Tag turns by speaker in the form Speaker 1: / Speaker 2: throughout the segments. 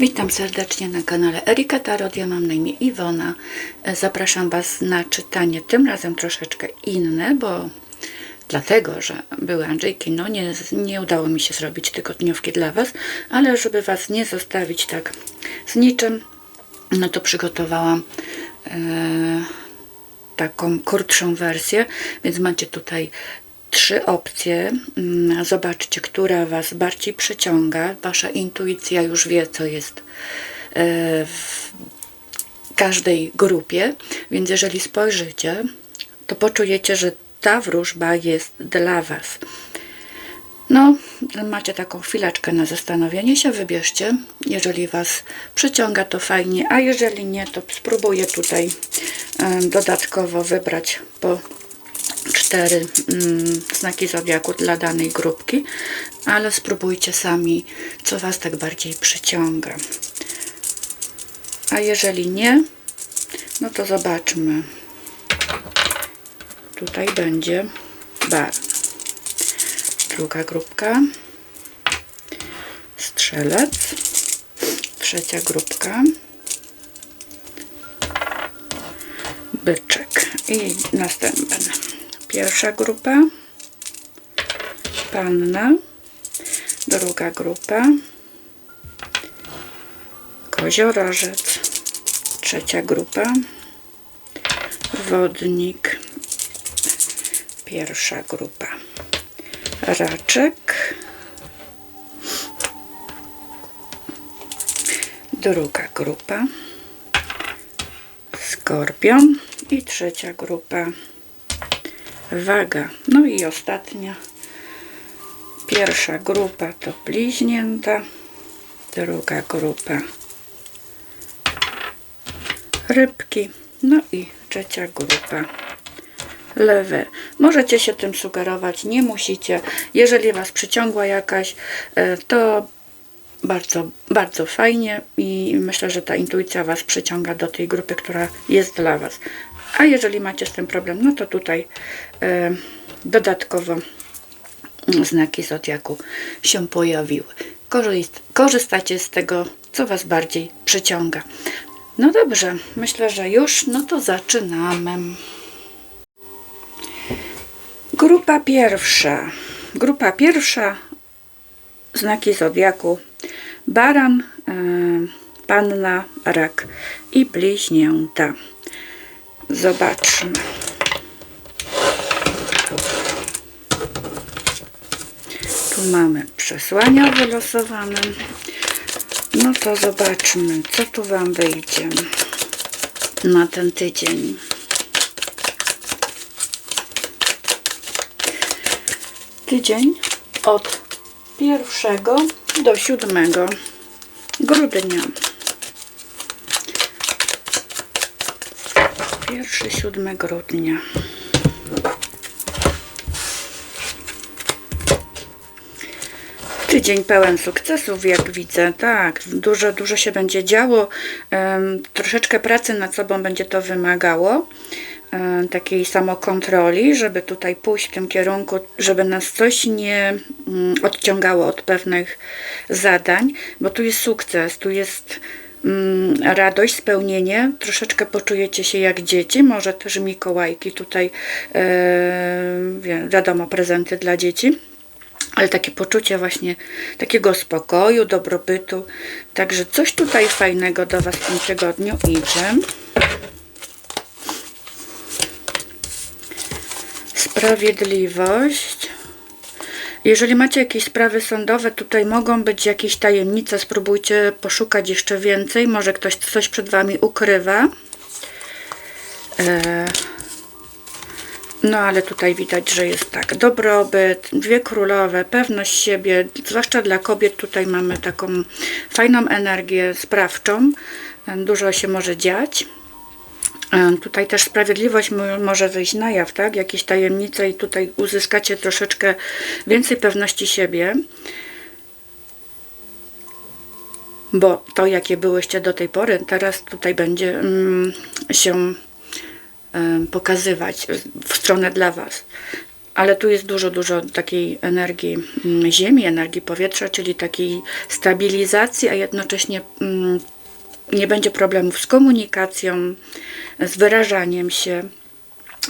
Speaker 1: Witam serdecznie na kanale Erika Tarot. Ja mam na imię Iwona. E, Zapraszam Was na czytanie, tym razem troszeczkę inne, bo dlatego, że były Andrzejki, no nie, nie udało mi się zrobić tygodniówki dla Was, ale żeby Was nie zostawić tak z niczym, no to przygotowałam e, taką krótszą wersję, więc macie tutaj trzy opcje. Mm, Zobaczcie, która Was bardziej przyciąga. Wasza intuicja już wie, co jest e, w każdej grupie, więc jeżeli spojrzycie, to poczujecie, że ta wróżba jest dla Was. No, macie taką chwileczkę na zastanowienie się, wybierzcie. Jeżeli Was przyciąga, to fajnie, a jeżeli nie, to spróbuję tutaj e, dodatkowo wybrać po cztery mm, znaki zodiaku dla danej grupki, ale spróbujcie sami, co Was tak bardziej przyciąga. A jeżeli nie, no to zobaczmy. Tutaj będzie bar. Druga grupka. Strzelec. Trzecia grupka. Byczek. I następna. Pierwsza grupa. Panna. Druga grupa. Koziorożec. Trzecia grupa. Wodnik. Pierwsza grupa. Raczek. Druga grupa. Skorpion. I trzecia grupa. Waga. No i ostatnia. Pierwsza grupa to bliźnięta. Druga grupa rybki. No i trzecia grupa lewe. Możecie się tym sugerować, nie musicie. Jeżeli Was przyciągła jakaś, e, to bardzo, bardzo fajnie i myślę, że ta intuicja Was przyciąga do tej grupy, która jest dla Was. A jeżeli macie z tym problem, no to tutaj e, dodatkowo znaki zodiaku się pojawiły. Korzyst, korzystacie z tego, co Was bardziej przyciąga. No dobrze, myślę, że już, no to zaczynamy. Grupa pierwsza. Grupa pierwsza, znaki zodiaku. Baran, e, panna, rak i bliźnięta. Zobaczmy. Tu mamy przesłania wylosowane. No to zobaczmy, co tu Wam wyjdzie na ten tydzień. Tydzień od 1 do 7 grudnia. Pierwszy, 7 grudnia. Tydzień pełen sukcesów, jak widzę. Tak, dużo, dużo się będzie działo. Em, troszeczkę pracy nad sobą będzie to wymagało. takiej samokontroli, żeby tutaj pójść w tym kierunku, żeby nas coś nie mm, odciągało od pewnych zadań, bo tu jest sukces, tu jest radość, spełnienie. Troszeczkę poczujecie się jak dzieci, może też Mikołajki tutaj, e, wi- wiadomo, prezenty dla dzieci ale takie poczucie właśnie takiego spokoju, dobrobytu. Także coś tutaj fajnego do Was w tym tygodniu idzie. Sprawiedliwość. Jeżeli macie jakieś sprawy sądowe, tutaj mogą być jakieś tajemnice, spróbujcie poszukać jeszcze więcej. Może ktoś coś przed Wami ukrywa. E, no ale tutaj widać, że jest tak, dobrobyt, dwie królowe, pewność siebie, zwłaszcza dla kobiet tutaj mamy taką fajną energię sprawczą, dużo się może dziać. E, Tutaj też sprawiedliwość mo- może wyjść na jaw, tak? Jakieś tajemnice i tutaj uzyskacie troszeczkę więcej pewności siebie. Bo to, jakie byłyście do tej pory, teraz tutaj będzie mm, się em, pokazywać w stronę dla Was. ale tu jest dużo, dużo takiej energii mm, ziemi, energii powietrza, czyli takiej stabilizacji, a jednocześnie mm, nie będzie problemów z komunikacją, z wyrażaniem się.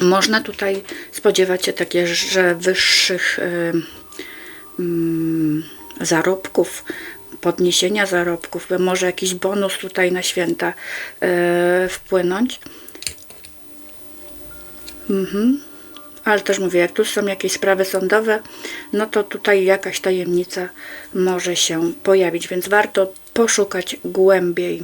Speaker 1: Można tutaj spodziewać się takie, że wyższych y, mm, zarobków, podniesienia zarobków, może jakiś bonus tutaj na święta y, wpłynąć. Mhm. Ale też mówię, jak tu są jakieś sprawy sądowe, no to tutaj jakaś tajemnica może się pojawić, więc warto poszukać głębiej.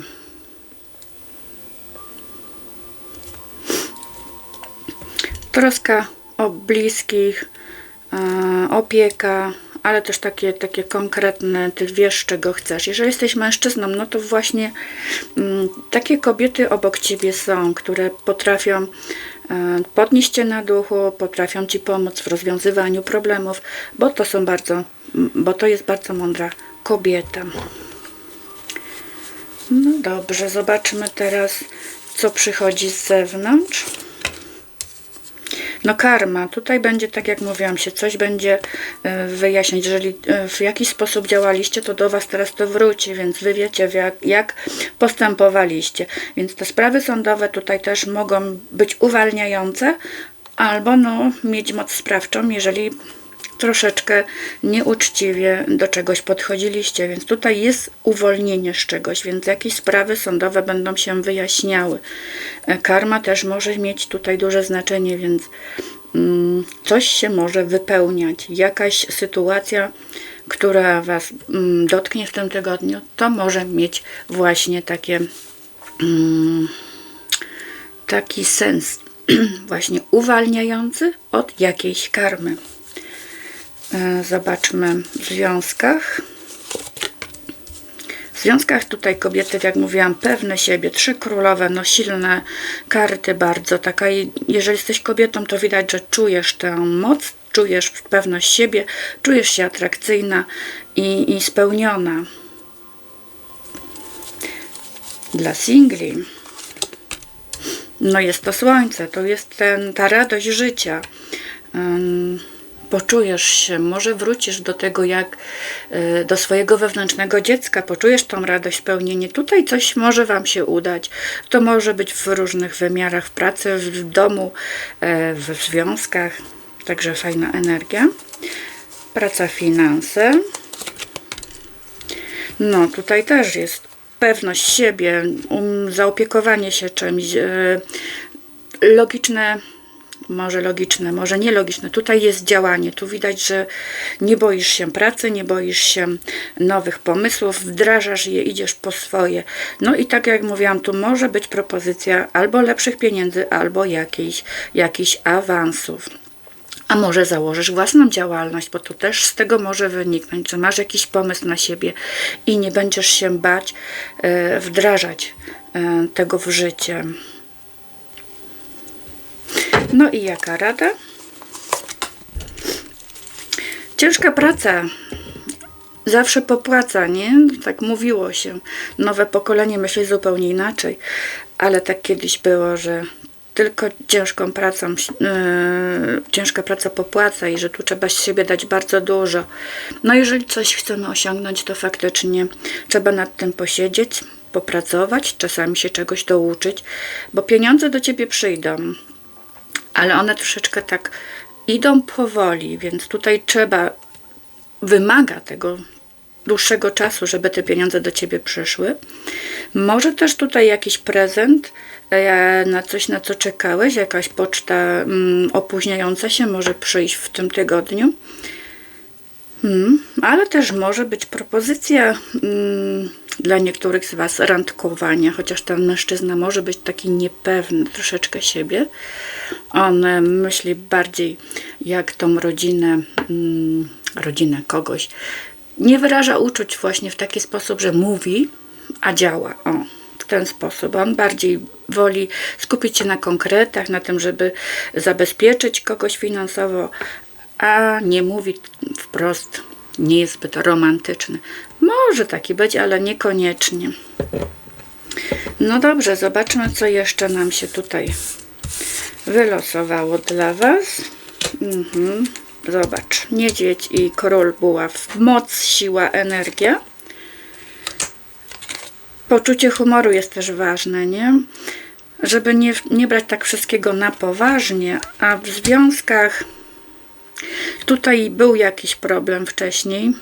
Speaker 1: Troska o bliskich, e, opieka, ale też takie, takie konkretne, ty wiesz czego chcesz. Jeżeli jesteś mężczyzną, no to właśnie mm, takie kobiety obok ciebie są, które potrafią e, podnieść cię na duchu, potrafią ci pomóc w rozwiązywaniu problemów, bo to są bardzo, bo to jest bardzo mądra kobieta. No dobrze, zobaczmy teraz, co przychodzi z zewnątrz. No karma, tutaj będzie tak jak mówiłam się, coś będzie e, wyjaśniać. Jeżeli e, w jakiś sposób działaliście, to do Was teraz to wróci, więc Wy wiecie jak, jak postępowaliście. Więc te sprawy sądowe tutaj też mogą być uwalniające, albo no, mieć moc sprawczą, jeżeli troszeczkę nieuczciwie do czegoś podchodziliście, więc tutaj jest uwolnienie z czegoś, więc jakieś sprawy sądowe będą się wyjaśniały. E, Karma też może mieć tutaj duże znaczenie, więc mm, coś się może wypełniać. Jakaś sytuacja, która Was mm, dotknie w tym tygodniu, to może mieć właśnie takie mm, taki sens właśnie uwalniający od jakiejś karmy. E, zobaczmy w związkach. W związkach tutaj kobiety, jak mówiłam, pewne siebie, trzy królowe, no silne karty bardzo. Taka, jeżeli jesteś kobietą, to widać, że czujesz tę moc, czujesz pewność siebie, czujesz się atrakcyjna i, i spełniona. Dla singli, no jest to słońce, to jest ten, ta radość życia. Um, poczujesz się, może wrócisz do tego, jak e, do swojego wewnętrznego dziecka, poczujesz tą radość, spełnienie. Tutaj coś może Wam się udać. To może być w różnych wymiarach, w pracy, w domu, e, w związkach. Także fajna energia. Praca, finanse. No, tutaj też jest pewność siebie, um, zaopiekowanie się czymś, e, logiczne może logiczne, może nielogiczne. Tutaj jest działanie, tu widać, że nie boisz się pracy, nie boisz się nowych pomysłów, wdrażasz je, idziesz po swoje. No i tak jak mówiłam, tu może być propozycja albo lepszych pieniędzy, albo jakichś, jakichś awansów. A może założysz własną działalność, bo tu też z tego może wyniknąć, że masz jakiś pomysł na siebie i nie będziesz się bać e, wdrażać e, tego w życie. No i jaka rada? Ciężka praca zawsze popłaca, nie? Tak mówiło się. Nowe pokolenie myśli zupełnie inaczej, ale tak kiedyś było, że tylko ciężką pracą, yy, ciężka praca popłaca i że tu trzeba z siebie dać bardzo dużo. No jeżeli coś chcemy osiągnąć, to faktycznie trzeba nad tym posiedzieć, popracować, czasami się czegoś douczyć, bo pieniądze do ciebie przyjdą ale one troszeczkę tak idą powoli, więc tutaj trzeba, wymaga tego dłuższego czasu, żeby te pieniądze do ciebie przyszły. Może też tutaj jakiś prezent e, na coś, na co czekałeś, jakaś poczta mm, opóźniająca się może przyjść w tym tygodniu. Hmm, ale też może być propozycja hmm, dla niektórych z Was randkowania, chociaż ten mężczyzna może być taki niepewny troszeczkę siebie. On myśli bardziej jak tą rodzinę, hmm, rodzinę kogoś. Nie wyraża uczuć właśnie w taki sposób, że mówi, a działa. O, w ten sposób. On bardziej woli skupić się na konkretach, na tym, żeby zabezpieczyć kogoś finansowo, a nie mówi wprost, nie jest zbyt romantyczny. Może taki być, ale niekoniecznie. No dobrze, zobaczmy, co jeszcze nam się tutaj wylosowało dla Was. Mhm. Zobacz, niedźwiedź i król buław. Moc, siła, energia. Poczucie humoru jest też ważne, nie? Żeby nie, nie brać tak wszystkiego na poważnie, a w związkach tutaj był jakiś problem wcześniej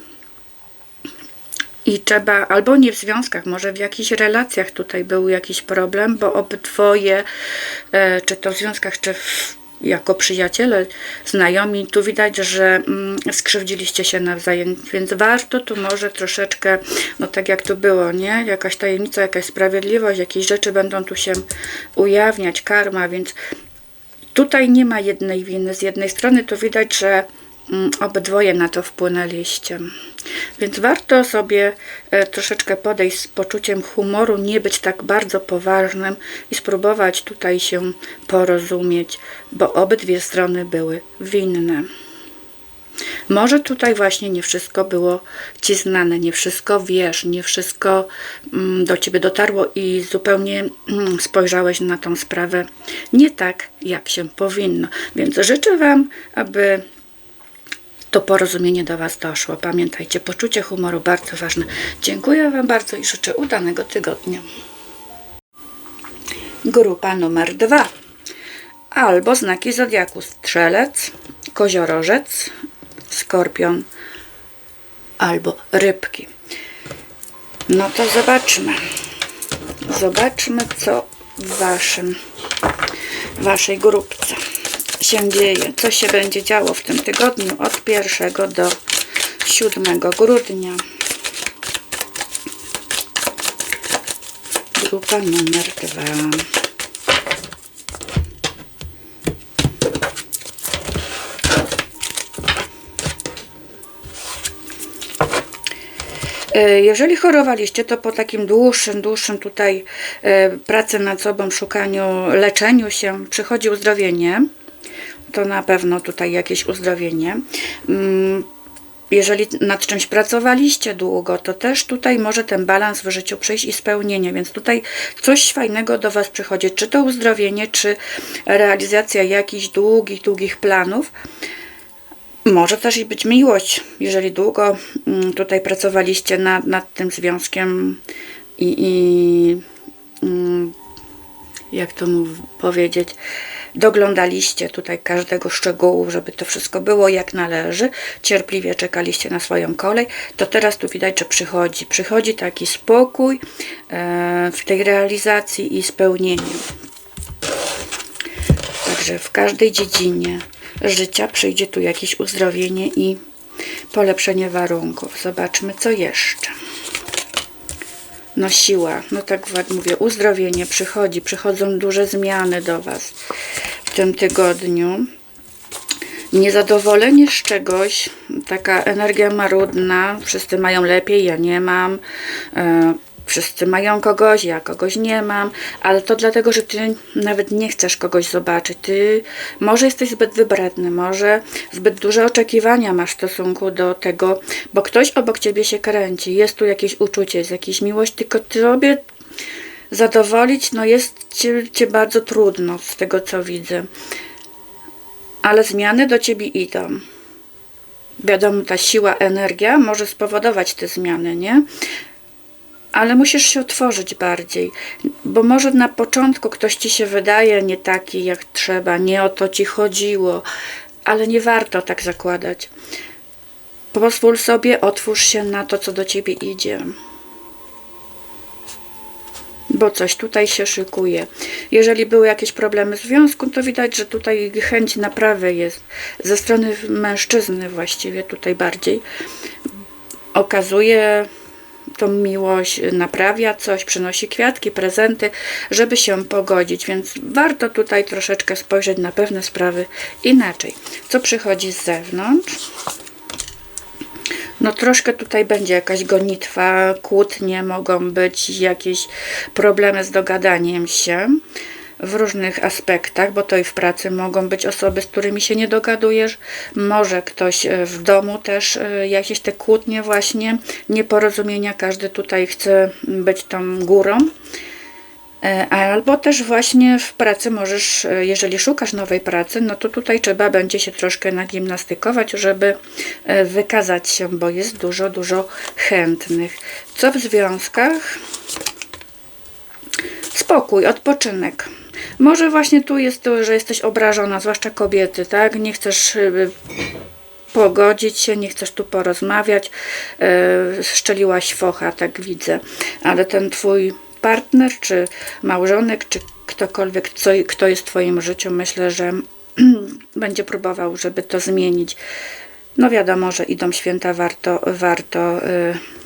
Speaker 1: i trzeba, albo nie w związkach, może w jakichś relacjach tutaj był jakiś problem, bo obydwoje, e, czy to w związkach, czy w, jako przyjaciele, znajomi, tu widać, że mm, skrzywdziliście się nawzajem, więc warto tu może troszeczkę, no tak jak tu było, nie? Jakaś tajemnica, jakaś sprawiedliwość, jakieś rzeczy będą tu się ujawniać, karma, więc tutaj nie ma jednej winy. Z jednej strony to widać, że mm, obydwoje na to wpłynęliście. Więc warto sobie e, troszeczkę podejść z poczuciem humoru, nie być tak bardzo poważnym i spróbować tutaj się porozumieć, bo obydwie strony były winne. Może tutaj właśnie nie wszystko było ci znane, nie wszystko wiesz, nie wszystko mm, do ciebie dotarło i zupełnie mm, spojrzałeś na tą sprawę nie tak, jak się powinno. Więc życzę Wam, aby to porozumienie do Was doszło. Pamiętajcie, poczucie humoru bardzo ważne. Dziękuję Wam bardzo i życzę udanego tygodnia. Grupa numer dwa. Albo znaki zodiaku strzelec, koziorożec, skorpion albo rybki. No to zobaczmy. Zobaczmy, co w waszym, waszej grupce się dzieje, co się będzie działo w tym tygodniu od 1 do 7 grudnia. Grupa numer 2. jeżeli chorowaliście, to po takim dłuższym, dłuższym tutaj e, pracy nad sobą, szukaniu, leczeniu się przychodzi uzdrowienie. To na pewno tutaj jakieś uzdrowienie. Mm, jeżeli nad czymś pracowaliście długo, to też tutaj może ten balans w życiu przyjść i spełnienie, więc tutaj coś fajnego do Was przychodzi, czy to uzdrowienie, czy realizacja jakichś długich, długich planów. Może też i być miłość, jeżeli długo mm, tutaj pracowaliście nad, nad tym związkiem i, i mm, jak to powiedzieć, doglądaliście tutaj każdego szczegółu, żeby to wszystko było jak należy, cierpliwie czekaliście na swoją kolej, to teraz tu widać, że przychodzi. Przychodzi taki spokój e, w tej realizacji i spełnieniu. Także w każdej dziedzinie życia przyjdzie tu jakieś uzdrowienie i polepszenie warunków. Zobaczmy, co jeszcze. No siła, no tak jak mówię, uzdrowienie przychodzi, przychodzą duże zmiany do Was w tym tygodniu. Niezadowolenie z czegoś, taka energia marudna, wszyscy mają lepiej, ja nie mam, e, wszyscy mają kogoś, ja kogoś nie mam, ale to dlatego, że ty nawet nie chcesz kogoś zobaczyć. Ty może jesteś zbyt wybredny, może zbyt duże oczekiwania masz w stosunku do tego, bo ktoś obok ciebie się kręci, jest tu jakieś uczucie, jest jakaś miłość, tylko tobie zadowolić, no jest cię, cię bardzo trudno z tego, co widzę. Ale zmiany do ciebie idą wiadomo, ta siła, energia może spowodować te zmiany, nie? Ale musisz się otworzyć bardziej, bo może na początku ktoś ci się wydaje nie taki jak trzeba, nie o to ci chodziło, ale nie warto tak zakładać. Pozwól sobie, otwórz się na to, co do ciebie idzie. Bo coś tutaj się szykuje. Jeżeli były jakieś problemy w związku, to widać, że tutaj chęć naprawy jest ze strony mężczyzny właściwie tutaj bardziej. Okazuje tą miłość naprawia coś, przynosi kwiatki, prezenty, żeby się pogodzić, więc warto tutaj troszeczkę spojrzeć na pewne sprawy inaczej. Co przychodzi z zewnątrz? No troszkę tutaj będzie jakaś gonitwa, kłótnie mogą być, jakieś problemy z dogadaniem się w różnych aspektach, bo to i w pracy mogą być osoby, z którymi się nie dogadujesz, może ktoś e, w domu też e, jakieś te kłótnie właśnie, nieporozumienia, każdy tutaj chce być tą górą. E, Albo też właśnie w pracy możesz, jeżeli szukasz nowej pracy, no to tutaj trzeba będzie się troszkę nagimnastykować, żeby wykazać się, bo jest dużo, dużo chętnych. Co w związkach? Spokój, odpoczynek. Może właśnie tu jest to, że jesteś obrażona, zwłaszcza kobiety, tak? Nie chcesz y, pogodzić się, nie chcesz tu porozmawiać, yy, szczeliłaś focha, tak widzę, ale ten twój partner, czy małżonek, czy ktokolwiek, co, kto jest w twoim życiu, myślę, że będzie próbował, żeby to zmienić. No wiadomo, że idą święta, warto, warto yy,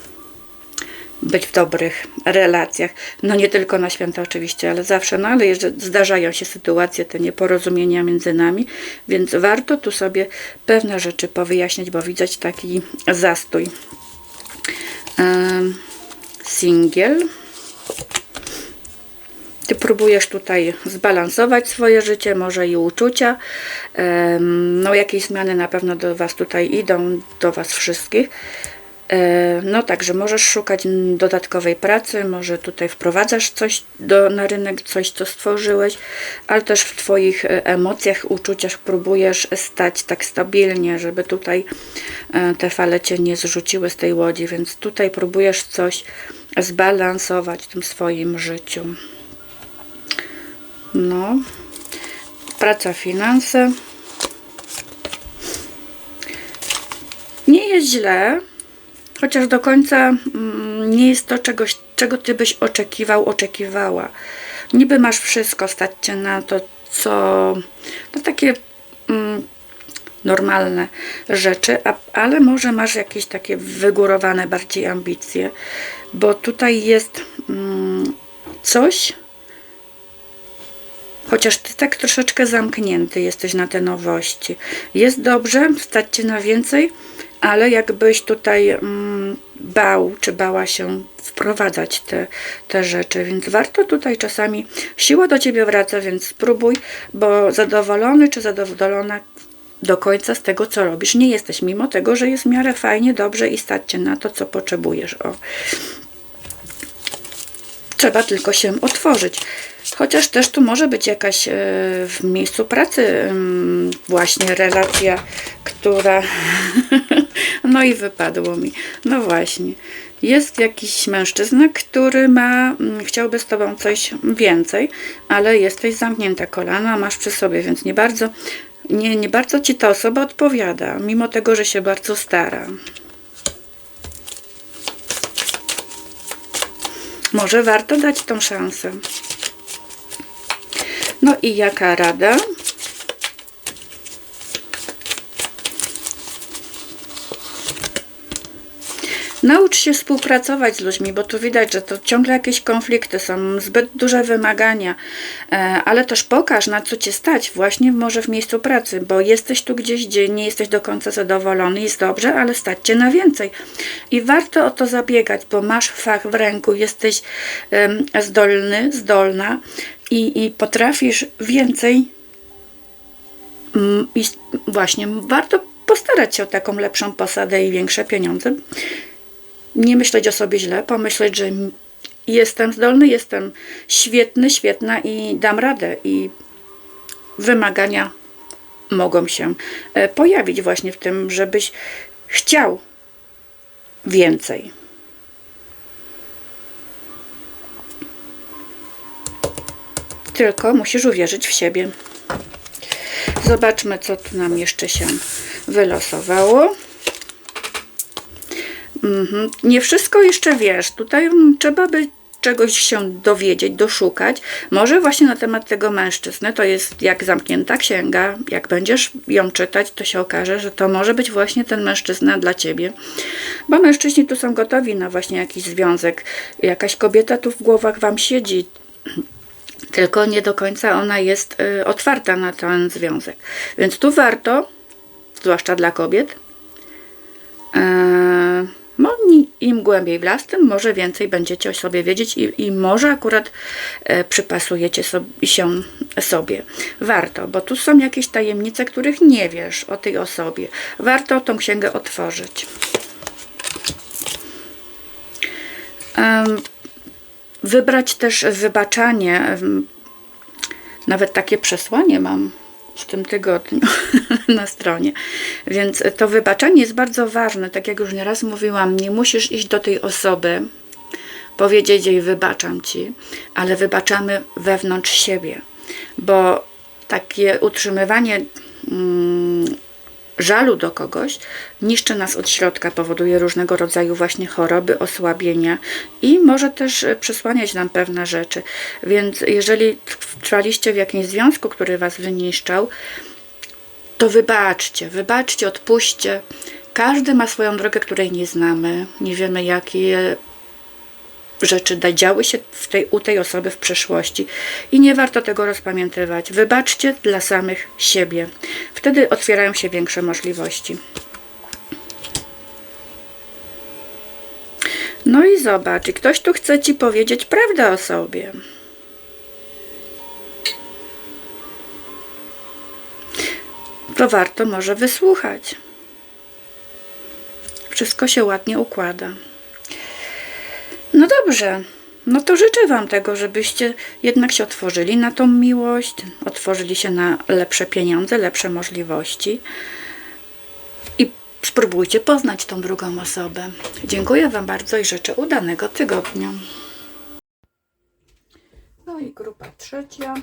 Speaker 1: być w dobrych relacjach. No nie tylko na święta oczywiście, ale zawsze, no ale zdarzają się sytuacje, te nieporozumienia między nami, więc warto tu sobie pewne rzeczy powyjaśniać, bo widać taki zastój. Singiel. Ty próbujesz tutaj zbalansować swoje życie, może i uczucia. No jakieś zmiany na pewno do Was tutaj idą, do Was wszystkich. E, no także możesz szukać dodatkowej pracy, może tutaj wprowadzasz coś do, na rynek, coś co stworzyłeś, ale też w Twoich e, emocjach, uczuciach próbujesz stać tak stabilnie, żeby tutaj e, te fale Cię nie zrzuciły z tej łodzi, więc tutaj próbujesz coś zbalansować w tym swoim życiu. No, praca, finanse. Nie jest źle, chociaż do końca mm, nie jest to czegoś, czego ty byś oczekiwał, oczekiwała. Niby masz wszystko, stać cię na to, co no takie mm, normalne rzeczy, a, ale może masz jakieś takie wygórowane bardziej ambicje, bo tutaj jest mm, coś, chociaż ty tak troszeczkę zamknięty jesteś na te nowości. Jest dobrze, stać cię na więcej, ale jakbyś tutaj mm, bał, czy bała się wprowadzać te, te rzeczy, więc warto tutaj czasami, siła do Ciebie wraca, więc spróbuj, bo zadowolony czy zadowolona do końca z tego, co robisz nie jesteś, mimo tego, że jest w miarę fajnie, dobrze i stać Cię na to, co potrzebujesz. O. Trzeba tylko się otworzyć. Chociaż też tu może być jakaś e, w miejscu pracy właśnie relacja, która... no i wypadło mi. No właśnie. Jest jakiś mężczyzna, który ma, chciałby z Tobą coś więcej, ale jesteś zamknięta kolana, masz przy sobie, więc nie bardzo, nie, nie bardzo Ci ta osoba odpowiada, mimo tego, że się bardzo stara. Może warto dać tą szansę. No i jaka rada? Naucz się współpracować z ludźmi, bo tu widać, że to ciągle jakieś konflikty są, zbyt duże wymagania, e, ale też pokaż, na co cię stać, właśnie może w miejscu pracy, bo jesteś tu gdzieś, gdzie nie jesteś do końca zadowolony, jest dobrze, ale stać cię na więcej. I warto o to zabiegać, bo masz fach w ręku, jesteś zdolny, zdolna i, i potrafisz więcej. Mm, I właśnie warto postarać się o taką lepszą posadę i większe pieniądze nie myśleć o sobie źle, pomyśleć, że jestem zdolny, jestem świetny, świetna i dam radę. I wymagania mogą się e, pojawić właśnie w tym, żebyś chciał więcej. Tylko musisz uwierzyć w siebie. Zobaczmy, co tu nam jeszcze się wylosowało. Mhm. Nie wszystko jeszcze wiesz. Tutaj trzeba by czegoś się dowiedzieć, doszukać. Może właśnie na temat tego mężczyzny, to jest jak zamknięta księga, jak będziesz ją czytać, to się okaże, że to może być właśnie ten mężczyzna dla ciebie. Bo mężczyźni tu są gotowi na właśnie jakiś związek. Jakaś kobieta tu w głowach wam siedzi, tylko nie do końca ona jest y, otwarta na ten związek. Więc tu warto, zwłaszcza dla kobiet, y, no, im głębiej w las, tym może więcej będziecie o sobie wiedzieć i, i może akurat e, przypasujecie się sobie. Warto, bo tu są jakieś tajemnice, których nie wiesz o tej osobie. Warto tą księgę otworzyć. Wybrać też wybaczanie. Nawet takie przesłanie mam w tym tygodniu na stronie. Więc to wybaczanie jest bardzo ważne. Tak jak już nieraz mówiłam, nie musisz iść do tej osoby, powiedzieć jej wybaczam ci, ale wybaczamy wewnątrz siebie, bo takie utrzymywanie mm, żalu do kogoś niszczy nas od środka, powoduje różnego rodzaju właśnie choroby, osłabienia i może też przysłaniać nam pewne rzeczy. Więc jeżeli trwaliście w jakimś związku, który was wyniszczał, to wybaczcie, wybaczcie, odpuśćcie. Każdy ma swoją drogę, której nie znamy. Nie wiemy, jakie rzeczy działy się w tej, u tej osoby w przeszłości i nie warto tego rozpamiętywać. Wybaczcie dla samych siebie. Wtedy otwierają się większe możliwości. No i zobacz, ktoś tu chce ci powiedzieć prawdę o sobie. To warto może wysłuchać. Wszystko się ładnie układa. No dobrze. No to życzę Wam tego, żebyście jednak się otworzyli na tą miłość, otworzyli się na lepsze pieniądze, lepsze możliwości i spróbujcie poznać tą drugą osobę. Dziękuję Wam bardzo i życzę udanego tygodnia. No i grupa trzecia.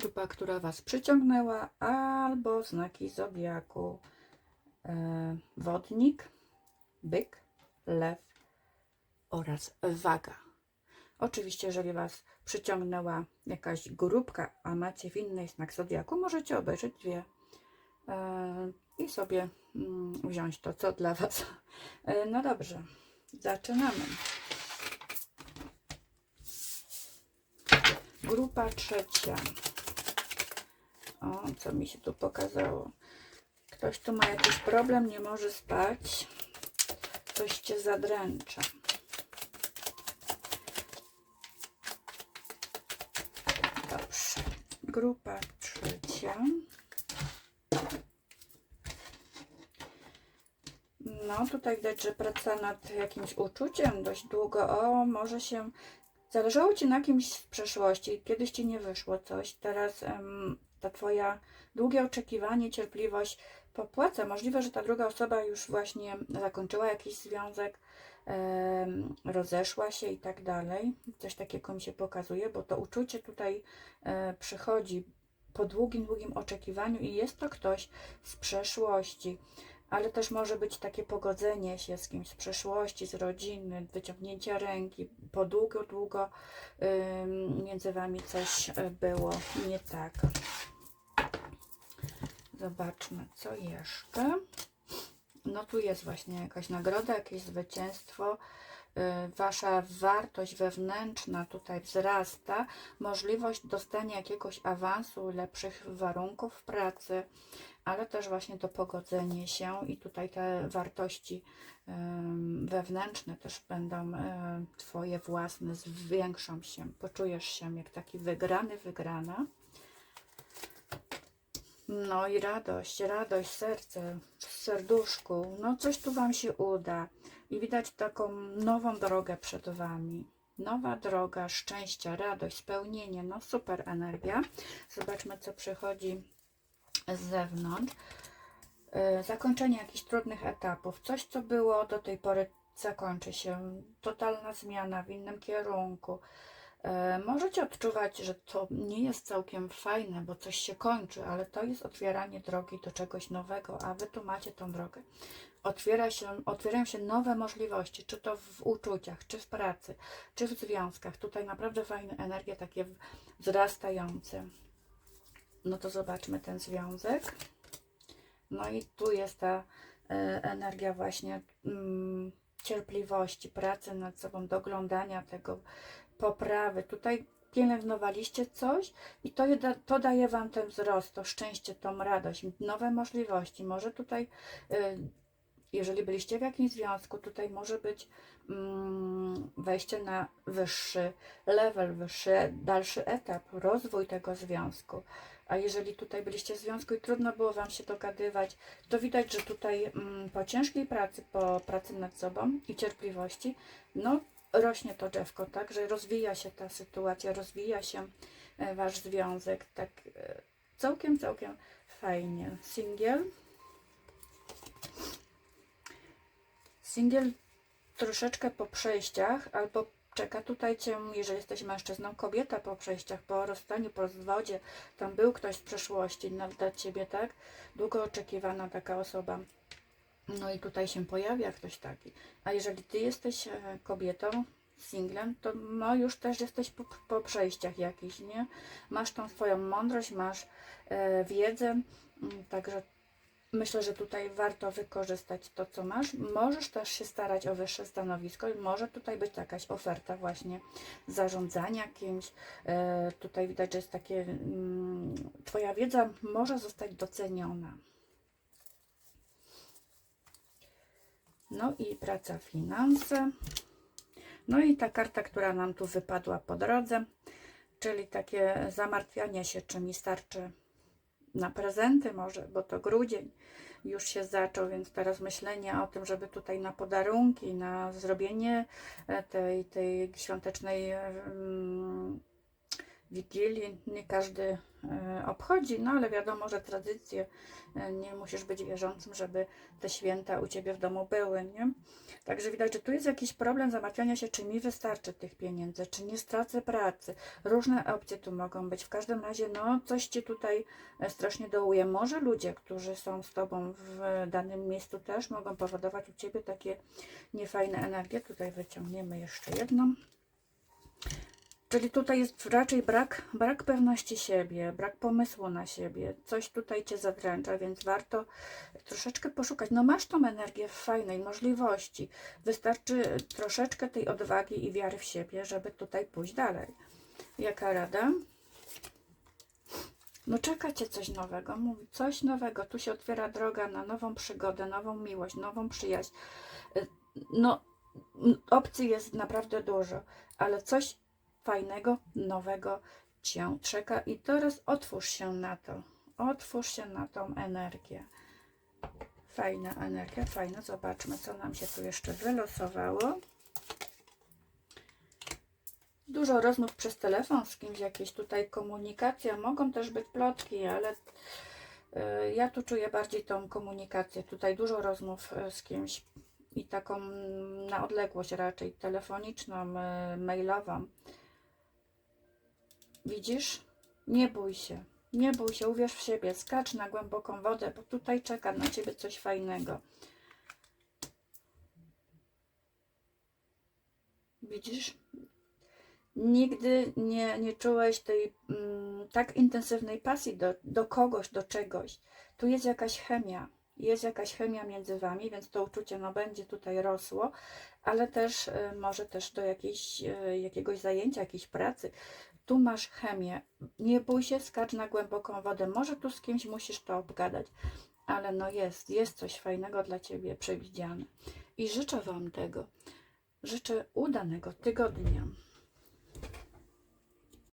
Speaker 1: Grupa, która Was przyciągnęła, albo znaki zodiaku. E, wodnik, byk, lew, oraz waga. Oczywiście, jeżeli Was przyciągnęła jakaś grupka, a macie w innej znak zodiaku, możecie obejrzeć dwie e, i sobie mm, wziąć to, co dla Was. E, no dobrze, zaczynamy. Grupa trzecia. O, co mi się tu pokazało? Ktoś tu ma jakiś problem, nie może spać. Coś Cię zadręcza. Dobrze. Grupa trzecia. No, tutaj widać, że praca nad jakimś uczuciem dość długo. O, może się. Zależało ci na kimś z przeszłości, kiedyś ci nie wyszło coś. Teraz em, ta twoja długie oczekiwanie, cierpliwość popłaca. Możliwe, że ta druga osoba już właśnie zakończyła jakiś związek, rozeszła się i tak dalej. Coś takiego mi się pokazuje, bo to uczucie tutaj e, przychodzi po długim, długim oczekiwaniu i jest to ktoś z przeszłości. Ale też może być takie pogodzenie się z kimś z przeszłości, z rodziny, wyciągnięcie ręki. Po długo, długo między wami coś e, było nie tak. Zobaczmy, co jeszcze. No tu jest właśnie jakaś nagroda, jakieś zwycięstwo. Y, Wasza wartość wewnętrzna tutaj wzrasta, możliwość dostania jakiegoś awansu, lepszych warunków pracy, ale też właśnie to pogodzenie się i tutaj te wartości wewnętrzne też będą y, Twoje własne, zwiększą się, poczujesz się jak taki wygrany, wygrana. No i radość, radość, serce, w serduszku. No coś tu Wam się uda. I widać taką nową drogę przed Wami. Nowa droga szczęścia, radość, spełnienie. No super energia. Zobaczmy, co przychodzi z zewnątrz. Yy, Zakończenie jakichś trudnych etapów. Coś, co było do tej pory, zakończy się. Totalna zmiana w innym kierunku. E, Możecie odczuwać, że to nie jest całkiem fajne, bo coś się kończy, ale to jest otwieranie drogi do czegoś nowego, a wy tu macie tą drogę. Otwiera się, otwierają się nowe możliwości, czy to w uczuciach, czy w pracy, czy w związkach. Tutaj naprawdę fajne energie takie wzrastające. No to zobaczmy ten związek. No i tu jest ta e, energia właśnie mm, cierpliwości, pracy nad sobą, doglądania tego, poprawy. Tutaj pielęgnowaliście coś i to, to daje Wam ten wzrost, to szczęście, tą radość, nowe możliwości. Może tutaj, y, jeżeli byliście w jakimś związku, tutaj może być mm, wejście na wyższy level, wyższy, dalszy etap, rozwój tego związku. A jeżeli tutaj byliście w związku i trudno było Wam się dogadywać, to widać, że tutaj mm, po ciężkiej pracy, po pracy nad sobą i cierpliwości, no rośnie to drzewko, tak, że rozwija się ta sytuacja, rozwija się e, wasz związek, tak e, całkiem, całkiem fajnie. Singiel. Singiel troszeczkę po przejściach, albo czeka tutaj cię, jeżeli jesteś mężczyzną, kobieta po przejściach, po rozstaniu, po rozwodzie, tam był ktoś z przeszłości dla ciebie, tak? Długo oczekiwana taka osoba. No i tutaj się pojawia ktoś taki. A jeżeli ty jesteś e, kobietą, singlem, to no już też jesteś po, po przejściach jakichś, nie? Masz tą swoją mądrość, masz e, wiedzę, mm, także myślę, że tutaj warto wykorzystać to, co masz. Możesz też się starać o wyższe stanowisko i może tutaj być jakaś oferta właśnie zarządzania kimś. E, tutaj widać, że jest takie, mm, Twoja wiedza może zostać doceniona. No i praca, finanse. No i ta karta, która nam tu wypadła po drodze, czyli takie zamartwianie się, czy mi starczy na prezenty może, bo to grudzień już się zaczął, więc teraz myślenie o tym, żeby tutaj na podarunki, na zrobienie e, tej, tej świątecznej Wigilii nie każdy e, obchodzi, no ale wiadomo, że tradycje, e, nie musisz być wierzącym, żeby te święta u Ciebie w domu były, nie? Także widać, że tu jest jakiś problem zamawiania się, czy mi wystarczy tych pieniędzy, czy nie stracę pracy. Różne opcje tu mogą być. W każdym razie, no, coś Ci tutaj e, strasznie dołuje. Może ludzie, którzy są z Tobą w danym miejscu też mogą powodować u Ciebie takie niefajne energie. Tutaj wyciągniemy jeszcze jedną. Czyli tutaj jest raczej brak, brak pewności siebie, brak pomysłu na siebie. Coś tutaj Cię zadręcza, więc warto troszeczkę poszukać. No masz tą energię fajnej możliwości. Wystarczy troszeczkę tej odwagi i wiary w siebie, żeby tutaj pójść dalej. Jaka rada? No czeka Cię coś nowego, mówi coś nowego. Tu się otwiera droga na nową przygodę, nową miłość, nową przyjaźń. Y, No, opcji jest naprawdę dużo, ale coś fajnego, nowego Cię czeka i teraz otwórz się na to. Otwórz się na tą energię. Fajna energia, fajna. Zobaczmy, co nam się tu jeszcze wylosowało. Dużo rozmów przez telefon z kimś, jakieś tutaj komunikacja. Mogą też być plotki, ale y, ja tu czuję bardziej tą komunikację. Tutaj dużo rozmów y, z kimś i taką na odległość raczej telefoniczną, y, mailową. Widzisz? Nie bój się. Nie bój się, uwierz w siebie, skacz na głęboką wodę, bo tutaj czeka na ciebie coś fajnego. Widzisz? Nigdy nie, nie czułeś tej mm, tak intensywnej pasji do, do kogoś, do czegoś. Tu jest jakaś chemia. Jest jakaś chemia między wami, więc to uczucie no, będzie tutaj rosło, ale też y, może też do jakiejś, y, jakiegoś zajęcia, jakiejś pracy. Tu masz chemię. Nie bój się, skacz na głęboką wodę. Może tu z kimś musisz to obgadać, ale no jest, jest coś fajnego dla Ciebie przewidziane. I życzę Wam tego. Życzę udanego tygodnia.